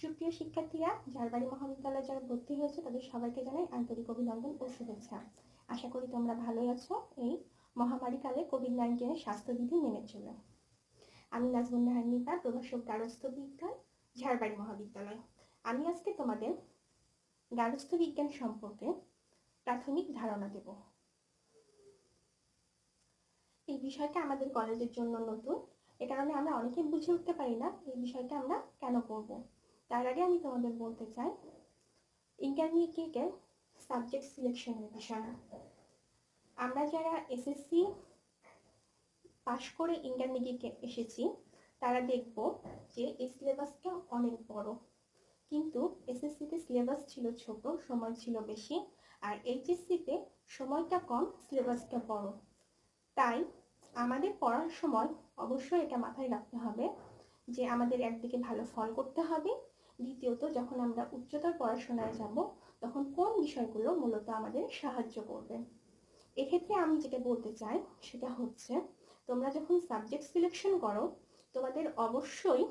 সুপ্রিয় শিক্ষার্থীরা, ঝালবাড়ি মহাবিদ্যালয়ে যারা ভর্তি হয়েছে, তাদের সবাইকে জানাই আন্তরিক অভিনন্দন ও শুভেচ্ছা। আশা করি তোমরা ভালোই আছো। এই মহামারীকালে কোভিড নাইন্টিনের স্বাস্থ্যবিধি মেনে চলে। আমি নাজমুন নাহার নিপা, প্রভাষক গারস্থ বিজ্ঞান ঝাড়বাড়ি মহাবিদ্যালয়। আমি আজকে তোমাদের গারস্থ বিজ্ঞান সম্পর্কে প্রাথমিক ধারণা দেব। এই বিষয়টা আমাদের কলেজের জন্য নতুন। এ কারণে আমরা অনেকে বুঝে উঠতে পারি না এই বিষয়টা আমরা কেন করব। তার আগে আমি তোমাদের বলতে চাই ইন্টারমিডিয়েটের সাবজেক্ট সিলেকশনের বিষয়। আমরা যারা এসএসসি পাশ করে ইন্টারমিডিয়েটে এসেছি, তারা দেখব যে এই সিলেবাসটা অনেক বড়। কিন্তু এসএসসিতে সিলেবাস ছিল ছোট, সময় ছিল বেশি, আর এইচএসসিতে সময়টা কম সিলেবাসটা বড়। তাই আমাদের পড়ার সময় অবশ্যই এটা মাথায় রাখতে হবে যে আমাদের একদিকে ভালো ফল করতে হবে দ্বিতীয়ত, যখন আমরা উচ্চতর পড়াশোনায় যাব, তখন কোন বিষয়গুলো মূলত আমাদের সাহায্য করবে? এক্ষেত্রে আমি যেটা বলতে চাই, সেটা হচ্ছে, তোমরা যখন সাবজেক্ট সিলেকশন করো, তোমাদের অবশ্যই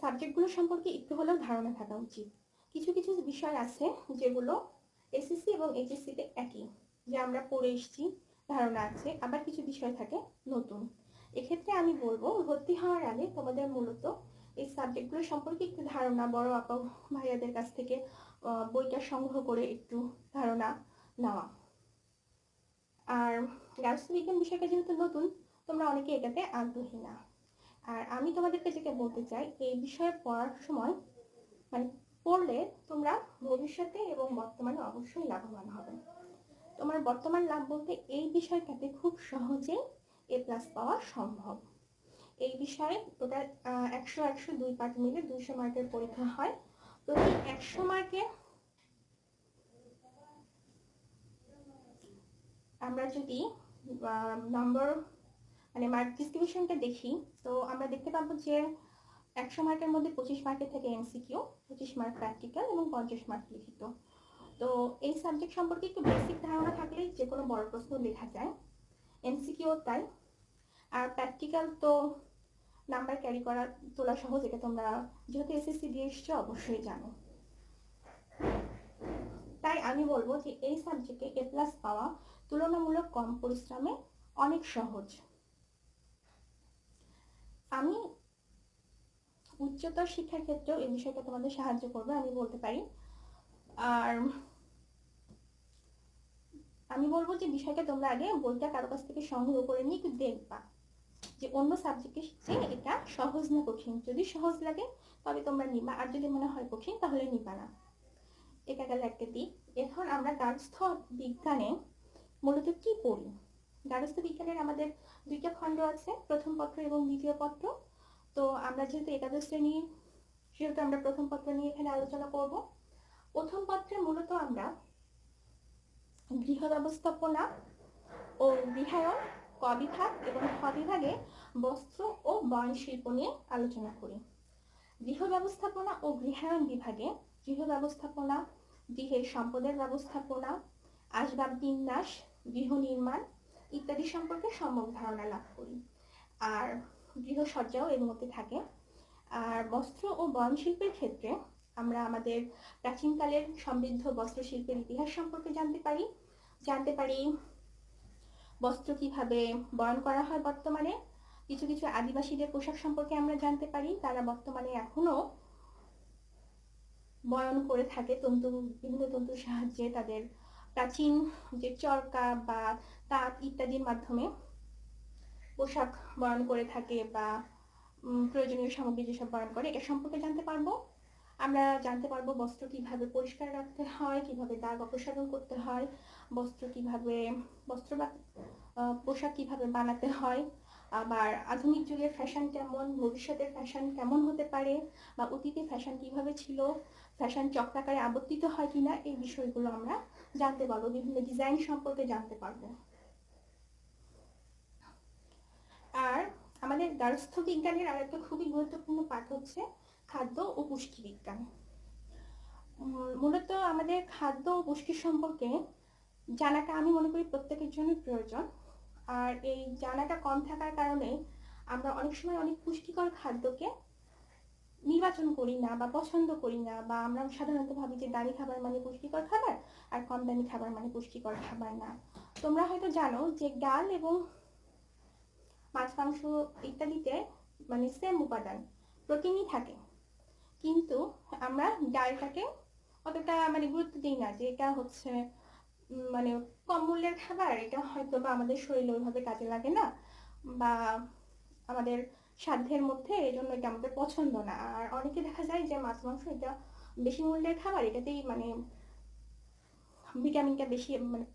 সাবজেক্টগুলো সম্পর্কে একটু হলেও ধারণা থাকা উচিত। কিছু কিছু বিষয় আছে যেগুলো এসএসসি এবং এইচএসসিতে একই, যে আমরা পড়ে এসেছি, ধারণা আছে, আবার কিছু বিষয় থাকে নতুন। এক্ষেত্রে আমি বলব, ভর্তি হওয়ার আগে তোমাদের মূলত এই সাবজেক্টগুলো সম্পর্কে একটু ধারণা, বড় আপা ভাইয়াদের কাছ থেকে বইটা সংগ্রহ করে একটু ধারণা নেওয়া। আর গার্হস্থ্য বিজ্ঞান বিষয়টা যেহেতু নতুন, তোমরা অনেকে এটাতে আগ্রহী না। আর আমি তোমাদেরকে যেটা বলতে চাই, এই বিষয়ে পড়ার সময় মানে পড়লে তোমরা ভবিষ্যতে এবং বর্তমানে অবশ্যই লাভবান হবে। তোমার বর্তমান লাভ বলতে এই বিষয়টাতে খুব সহজেই এ প্লাস পাওয়া সম্ভব। এই বিষয়ে টোটাল একশো একশো দুই পার্ট মিলে দুইশো মার্কের পরীক্ষা হয়। প্রতি একশো মার্কে আমরা যদি নম্বর মানে মার্ক ডিস্ট্রিবিউশনটা দেখি, তো আমরা দেখতে পাবো যে একশো মার্কের মধ্যে পঁচিশ মার্কের থেকে এমসিকিউ পঁচিশ মার্ক প্র্যাকটিক্যাল এবং পঞ্চাশ মার্ক লিখিত। তো এই সাবজেক্ট সম্পর্কে একটু বেসিক ধারণা থাকলেই যে কোনো বড় প্রশ্ন লেখা যায়। এমসিকিউ তাই। আর প্র্যাকটিক্যাল তো নাম্বার ক্যারি করা, তোলা সহজ, এটা তোমরা যেহেতু এসএসসি দিয়ে এসছো, অবশ্যই জানো। তাই আমি বলব যে এই সাবজেক্টে এ প্লাস পাওয়া তুলনামূলক কম পরিশ্রমে অনেক সহজ। আমি উচ্চতর শিক্ষার ক্ষেত্রেও এই বিষয়টা তোমাদের সাহায্য করবে, আমি বলতে পারি। আর আমি বলব যে বিষয়টা তোমরা আগে বইটা কারও কাছ থেকে সংগ্রহ করে নিয়ে একটু দেখবা। যে অন্য সাবজেক্টের চেয়ে এটা সহজ না কঠিন। যদি সহজ লাগে তবে তোমরা নিবা। আর যদি মনে হয় কঠিন তাহলে নিবা না। এটা গেল একটা দিক। এখন আমরা গার্হস্থ বিজ্ঞানে মূলত কি পড়ি গার্হস্থ বিজ্ঞানের আমাদের দুইটা খণ্ড আছে প্রথম পত্র এবং দ্বিতীয় পত্র। তো আমরা যেহেতু একাদশ শ্রেণি সেহেতু আমরা প্রথম পত্র নিয়ে এখানে আলোচনা করব। প্রথম পত্রে মূলত আমরা গৃহ ব্যবস্থাপনা ও গৃহায়ন ক বিভাগ এবং খ বিভাগে বস্ত্র ও বয়ন শিল্প নিয়ে আলোচনা করি। গৃহ ব্যবস্থাপনা ও গৃহায়ন বিভাগে গৃহ ব্যবস্থাপনা, গৃহের সম্পদের ব্যবস্থাপনা, আসবাব বিন্যাস, গৃহ নির্মাণ ইত্যাদি সম্পর্কে সম্যক ধারণা লাভ করি। আর গৃহসজ্জাও এর মধ্যে থাকে। আর বস্ত্র ও বয়ন শিল্পের ক্ষেত্রে আমরা আমাদের প্রাচীনকালের সমৃদ্ধ বস্ত্রশিল্পের ইতিহাস সম্পর্কে জানতে পারি। জানতে পারি বস্ত্র কীভাবে বয়ন করা হয় বর্তমানে? কিছু কিছু আদিবাসীদের পোশাক সম্পর্কে আমরা জানতে পারি। তারা বর্তমানে এখনও বয়ন করে থাকে। তন্তু, বিভিন্ন তন্তুর সাহায্যে তাদের প্রাচীন যে চরকা বা তাঁত ইত্যাদির মাধ্যমে পোশাক বয়ন করে থাকে বা প্রয়োজনীয় সামগ্রী যেসব বয়ন করে, এটা সম্পর্কে জানতে পারব। আমরা জানতে পারব বস্ত্র কীভাবে পরিষ্কার রাখতে হয়, কীভাবে দাগ অপসারণ করতে হয়, বস্ত্র কীভাবে, বস্ত্র পোশাক কীভাবে বানাতে হয়, আবার আধুনিক যুগের ফ্যাশন কেমন, ভবিষ্যতের ফ্যাশন কেমন হতে পারে, বা অতীতে ফ্যাশন কীভাবে ছিল ফ্যাশন চক্রাকারে আবর্তিত হয় কিনা, এই বিষয়গুলো আমরা জানতে পারব, বিভিন্ন ডিজাইন সম্পর্কে জানতে পারব। আর আমাদের গার্হস্থ্য বিজ্ঞানের আর একটা খুবই গুরুত্বপূর্ণ পাঠ হচ্ছে খাদ্য ও পুষ্টি বিজ্ঞান। মূলত আমাদের খাদ্য ও পুষ্টি সম্পর্কে জানাটা আমি মনে করি প্রত্যেকের জন্য প্রয়োজন। আর এই জানাটা কম থাকার কারণে আমরা অনেক সময় অনেক পুষ্টিকর খাদ্যকে নির্বাচন করি না বা পছন্দ করি না বা আমরা সাধারণত ভাবি যে দামি খাবার মানে পুষ্টিকর খাবার আর কম দামি খাবার মানে পুষ্টিকর খাবার না। তোমরা হয়তো জানো যে ডাল এবং মাছ, মাংস ইত্যাদিতে মানে সেম উপাদান, প্রোটিনই থাকে। কিন্তু আমরা ডালটাকে অতটা মানে গুরুত্ব দিই না যে এটা হচ্ছে মানে কম মূল্যের খাবার, এটা হয়তো বা আমাদের শরীরে ওইভাবে কাজে লাগে না বা আমাদের সাধ্যের মধ্যে এই জন্য এটা আমাদের পছন্দ না। আর অনেকে দেখা যায় যে মাছ, মাংস এটা বেশি মূল্যের খাবার, এটাতেই মানে ভিটামিনটা বেশি মানে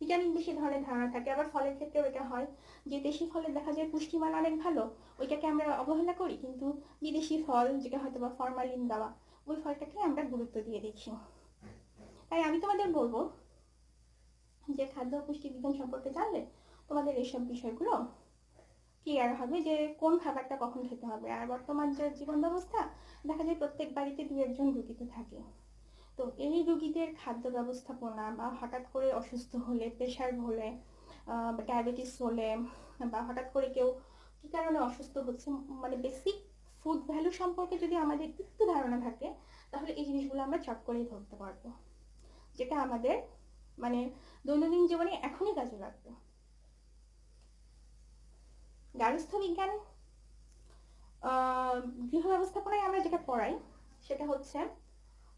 ভিটামিন বেশি ধরনের ধারণা থাকে, আবার ফলের ক্ষেত্রেও এটা হয়। যে দেশি ফলের দেখা যায় পুষ্টিমান অনেক ভালো, ওইটাকে আমরা অবহেলা করি, কিন্তু বিদেশি ফল যেটা হয়তো বা ফরমালিন দেওয়া, ওই ফলটাকে আমরা গুরুত্ব দিয়ে দেখি। তাই আমি তোমাদের বলব যে খাদ্য পুষ্টি বিজ্ঞান সম্পর্কে জানলে তোমাদের এইসব বিষয়গুলো ক্লিয়ার হবে যে কোন খাবারটা কখন খেতে হবে। আর বর্তমান যে জীবন ব্যবস্থা, দেখা যায় প্রত্যেক বাড়িতে দু একজন রুগী তো থাকে। তো এই রুগীদের খাদ্য ব্যবস্থাপনা বা হঠাৎ করে অসুস্থ হলে প্রেশার হলে ডায়াবেটিস হলে, বা হঠাৎ করে কেউ কি কারণে অসুস্থ হচ্ছে মানে বেসিক ফুড ভ্যালু সম্পর্কে যদি আমাদের একটু ধারণা থাকে, তাহলে এই জিনিসগুলো আমরা চট করেই ধরতে পারব। যেটা আমাদের মানে দৈনন্দিন জীবনে এখনই কাজে লাগবে। গার্হস্থ্য বিজ্ঞান গৃহ ব্যবস্থাপনায় আমরা যেটা পড়াই, সেটা হচ্ছে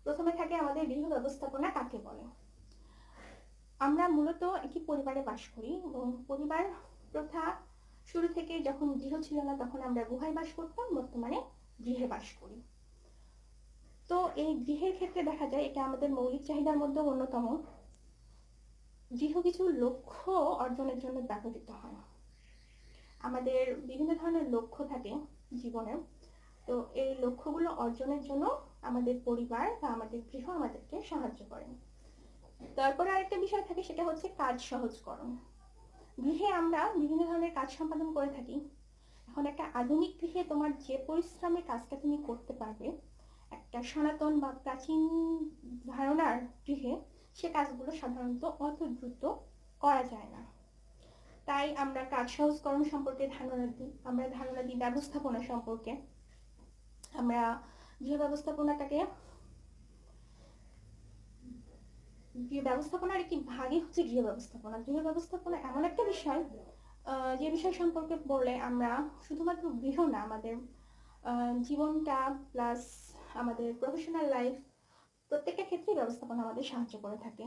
প্রথমে থাকে আমাদের গৃহ ব্যবস্থাপনা কাকে বলে? আমরা মূলত একটি পরিবারে বাস করি এবং পরিবার প্রথা শুরু থেকে যখন গৃহ ছিল না তখন আমরা গুহায় বাস করতাম, বর্তমানে গৃহে বাস করি। তো এই গৃহের ক্ষেত্রে দেখা যায় এটা আমাদের মৌলিক চাহিদার মধ্যে অন্যতম। গৃহ কিছু লক্ষ্য অর্জনের জন্য ব্যবহৃত হয়। আমাদের বিভিন্ন ধরনের লক্ষ্য থাকে জীবনে। তো এই লক্ষ্যগুলো অর্জনের জন্য আমাদের পরিবার বা আমাদের গৃহ আমাদেরকে সাহায্য করে তারপরে আরেকটা বিষয় থাকে, সেটা হচ্ছে কাজ সহজকরণ। গৃহে আমরা বিভিন্ন ধরনের কাজ সম্পাদন করে থাকি। এখন একটা আধুনিক গৃহে তোমার যে পরিশ্রমের কাজটা তুমি করতে পারবে, একটা সনাতন বা প্রাচীন ধারণার গৃহে সে কাজগুলো সাধারণত অত দ্রুত করা যায় না। তাই আমরা কাজ সহজকরণ সম্পর্কে ধারণা দিই, আমরা ধারণা দিই ব্যবস্থাপনা সম্পর্কে। আমরা গৃহ ব্যবস্থাপনাটাকে গৃহ ব্যবস্থাপনার একটি ভাগই হচ্ছে গৃহ ব্যবস্থাপনা। গৃহ ব্যবস্থাপনা এমন একটা বিষয় যে বিষয় সম্পর্কে বললে আমরা শুধুমাত্র গৃহ না, আমাদের জীবনটা প্লাস আমাদের প্রফেশনাল লাইফ প্রত্যেকটা ক্ষেত্রেই ব্যবস্থাপনা আমাদের সাহায্য করে থাকে।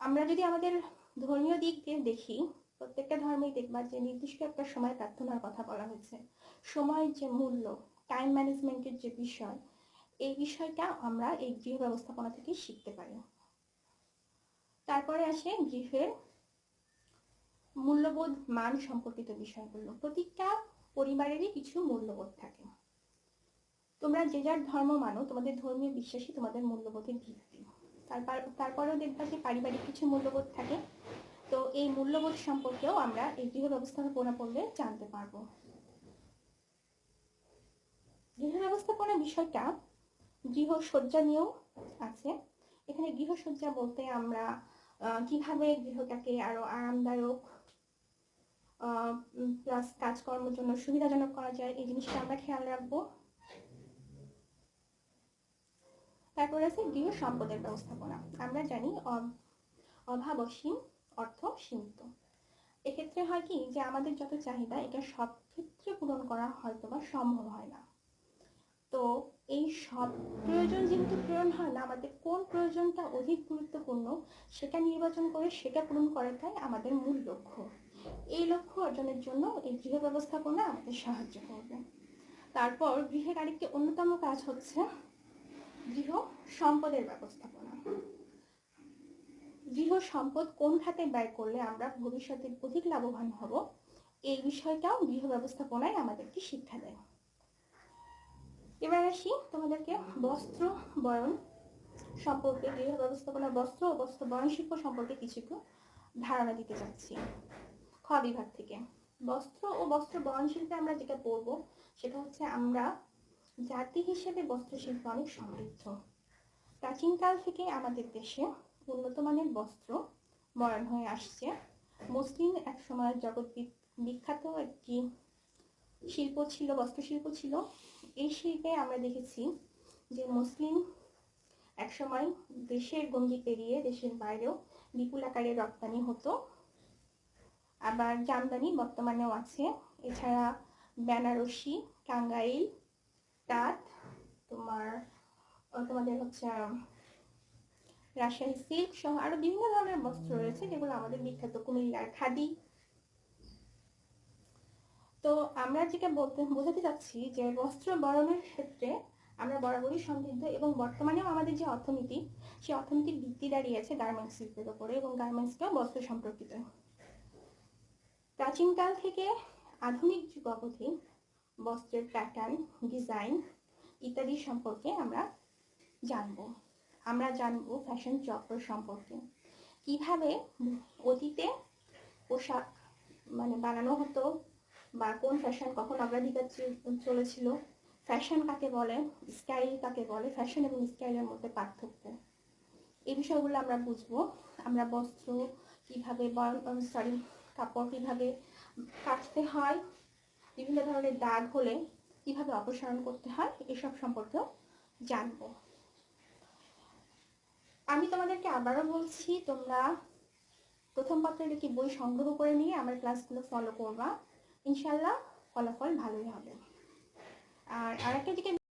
আমরা যদি আমাদের ধর্মীয় দিক দিয়ে দেখি, প্রত্যেকটা ধর্মেই দেখবার যে নির্দিষ্ট একটা সময় প্রার্থনার কথা বলা হয়েছে। সময়ের যে মূল্য টাইম ম্যানেজমেন্টের যে বিষয়, এই বিষয়টা আমরা এই গৃহ ব্যবস্থাপনা থেকে শিখতে পারি। তারপরে আসে গৃহের মূল্যবোধ মান সম্পর্কিত বিষয়গুলো। প্রতিটা পরিবারেরই কিছু মূল্যবোধ থাকে। তোমরা যে যার ধর্ম মানো, তোমাদের ধর্মীয় বিশ্বাসী তোমাদের মূল্যবোধের ভিত্তি। তারপর, তারপরেও দেখবা যে পারিবারিক কিছু মূল্যবোধ থাকে। তো এই মূল্যবোধ সম্পর্কেও আমরা এই গৃহ ব্যবস্থাপনা পড়লে জানতে পারব। গৃহ ব্যবস্থাপনা বিষয়টা গৃহসজ্জা নিয়েও আছে। এখানে গৃহসজ্জা বলতে আমরা কীভাবে গৃহটাকে আরও আরামদায়ক প্লাস কাজকর্মের জন্য সুবিধাজনক করা যায়, এই জিনিসটা আমরা খেয়াল রাখব। তারপর আছে গৃহ সম্পদের ব্যবস্থাপনা। আমরা জানি অভাব অসীম অর্থ সীমিত। এক্ষেত্রে হয় কি যে আমাদের যত চাহিদা, এটা সব ক্ষেত্রে পূরণ করা হয়তো বা সম্ভব হয় না। তো এই সব প্রয়োজন যেহেতু পূরণ হয় না, আমাদের কোন প্রয়োজনটা অধিক গুরুত্বপূর্ণ সেটা নির্বাচন করে সেটা পূরণ করাটাই আমাদের মূল লক্ষ্য। এই লক্ষ্য অর্জনের জন্য এই গৃহ ব্যবস্থাপনা আমাদের সাহায্য করবে। তারপর গৃহের আরেকটি অন্যতম কাজ হচ্ছে গৃহ সম্পদের ব্যবস্থাপনা। গৃহ সম্পদ কোন খাতে ব্যয় করলে আমরা ভবিষ্যতে অধিক লাভবান হব, এই বিষয়টাও গৃহ ব্যবস্থাপনায় আমাদেরকে শিক্ষা দেয়। এবার আসি তোমাদেরকে বস্ত্র বয়ন সম্পর্কে, গৃহ ব্যবস্থাপনা বস্ত্র ও বস্ত্র বয়ন শিল্প সম্পর্কে কিছু একটু ধারণা দিতে চাচ্ছি। খ বিভাগ থেকে। বস্ত্র ও বস্ত্র বয়ন শিল্পে আমরা যেটা পড়ব সেটা হচ্ছে আমরা জাতি হিসেবে বস্ত্রশিল্প অনেক সমৃদ্ধ। প্রাচীনকাল থেকে আমাদের দেশে উন্নত মানের বস্ত্র বয়ন হয়ে আসছে। মুসলিম এক সময় জগৎবিদ বিখ্যাত একটি শিল্প ছিল বস্ত্রশিল্প ছিল এই শিল্পে আমরা দেখেছি যে মুসলিম একসময় দেশের গঙ্গি পেরিয়ে দেশের বাইরেও বিপুল আকারে রপ্তানি হতো। আবার জামদানি বর্তমানেও আছে। এছাড়া বেনারসি, টাঙ্গাইল, তাঁত, তোমার তোমাদের হচ্ছে রাজশাহী সিল্ক সহ আরও বিভিন্ন ধরনের বস্ত্র রয়েছে যেগুলো আমাদের বিখ্যাত কুমিল্লার খাদি। তো আমরা যেটা বলতে, বোঝাতে চাচ্ছি যে বস্ত্র বরণের ক্ষেত্রে আমরা বরাবরই সমৃদ্ধ এবং বর্তমানেও আমাদের যে অর্থনীতি, সেই অর্থনীতির ভিত্তি দাঁড়িয়েছে গার্মেন্টস শিল্পের উপরে এবং গার্মেন্টসটাও বস্ত্র সম্পর্কিত। প্রাচীনকাল থেকে আধুনিক যুগ অবধি বস্ত্রের প্যাটার্ন ডিজাইন ইত্যাদি সম্পর্কে আমরা জানব। আমরা জানব ফ্যাশন চক্র সম্পর্কে। কীভাবে অতীতে পোশাক মানে বানানো হতো বা কোন ফ্যাশন কখন অগ্রাধিকার চলেছিল? ফ্যাশন কাকে বলে? স্টাইল কাকে বলে? ফ্যাশন এবং স্টাইলের মধ্যে পার্থক্য। এই বিষয়গুলো আমরা বুঝব। আমরা বস্ত্র কীভাবে সরি কাপড় কীভাবে কাটতে হয়, বিভিন্ন ধরনের দাগ হলে কীভাবে অপসারণ করতে হয়, এসব সম্পর্কেও জানব। আমি তোমাদেরকে আবারও বলছি, তোমরা প্রথম পত্রের একটি বই সংগ্রহ করে নিয়ে আমার ক্লাসগুলো ফলো করবা? ইনশাল্লাহ ফলাফল ভালোই হবে। আর আরেকটা দিকে